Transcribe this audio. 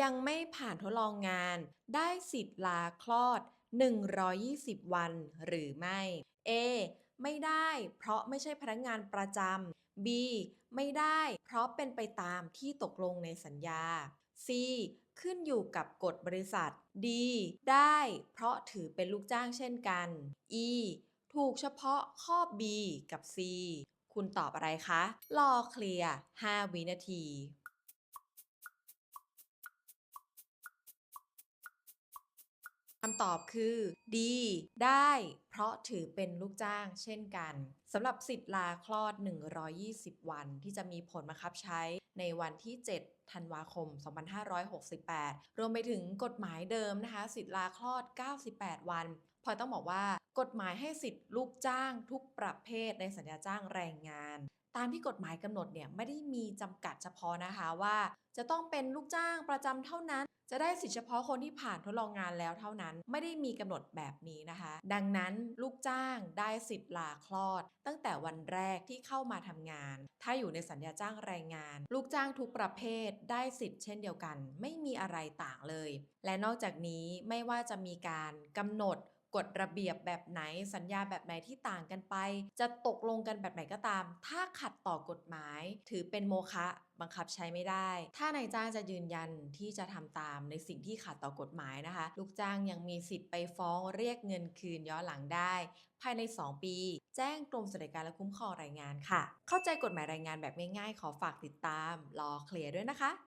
ยังไม่ผ่านทดลองงาน ได้สิทธิ์ลาคลอด 120 วันหรือไม่ A ไม่ได้เพราะไม่ใช่พนักงานประจำ B ไม่ได้เพราะเป็นไปตามที่ตกลงในสัญญา C ขึ้นอยู่กับกฎบริษัท D ได้เพราะถือเป็นลูกจ้างเช่นกัน E ถูกเฉพาะข้อ B กับ C คุณตอบอะไรคะ รอเคลียร์ 5 วินาที คำตอบคือ D ได้ เพราะถือเป็นลูกจ้างเช่นกันสำหรับสิทธิ์ลาคลอด 120 วัน ที่จะมีผลบังคับใช้ในวันที่ 7 ธันวาคม 2568 รวมไปถึงกฎหมายเดิมนะคะ สิทธิ์ลาคลอด 98 วันพลอยต้องบอกว่ากฎหมายให้สิทธิ์ลูกจ้างทุกประเภทในสัญญาจ้างแรงงาน ตามที่กฎหมายกำหนดเนี่ยไม่ได้มีจำกัดเฉพาะนะคะว่า จะต้องเป็นลูกจ้างประจำเท่านั้น จะได้สิทธิเฉพาะคนที่ผ่านทดลองงานแล้วเท่านั้น ไม่ได้มีกำหนดแบบนี้นะคะ ดังนั้นลูกจ้างได้สิทธิ์ลาคลอด ตั้งแต่วันแรกที่เข้ามาทำงาน ถ้าอยู่ในสัญญาจ้างแรงงาน ลูกจ้างทุกประเภทได้สิทธิ์เช่นเดียวกัน ไม่มีอะไรต่างเลย และนอกจากนี้ไม่ว่าจะมีการกำหนด กฎระเบียบแบบไหน สัญญาแบบไหนที่ต่างกันไป จะตกลงกันแบบไหนก็ตาม ถ้าขัดต่อกฎหมาย ถือเป็นโมฆะบังคับใช้ไม่ได้ ถ้านายจ้างจะยืนยันที่จะทำตามในสิ่งที่ขัดต่อกฎหมายนะคะ ลูกจ้างยังมีสิทธิ์ไปฟ้องเรียกเงินคืนย้อนหลังได้ ภายใน 2 ปี แจ้งกรมสวัสดิการและคุ้มครองแรงงานค่ะ เข้าใจกฎหมายแรงงานแบบง่ายๆ ขอฝากติดตาม รอเคลียร์ด้วยนะคะ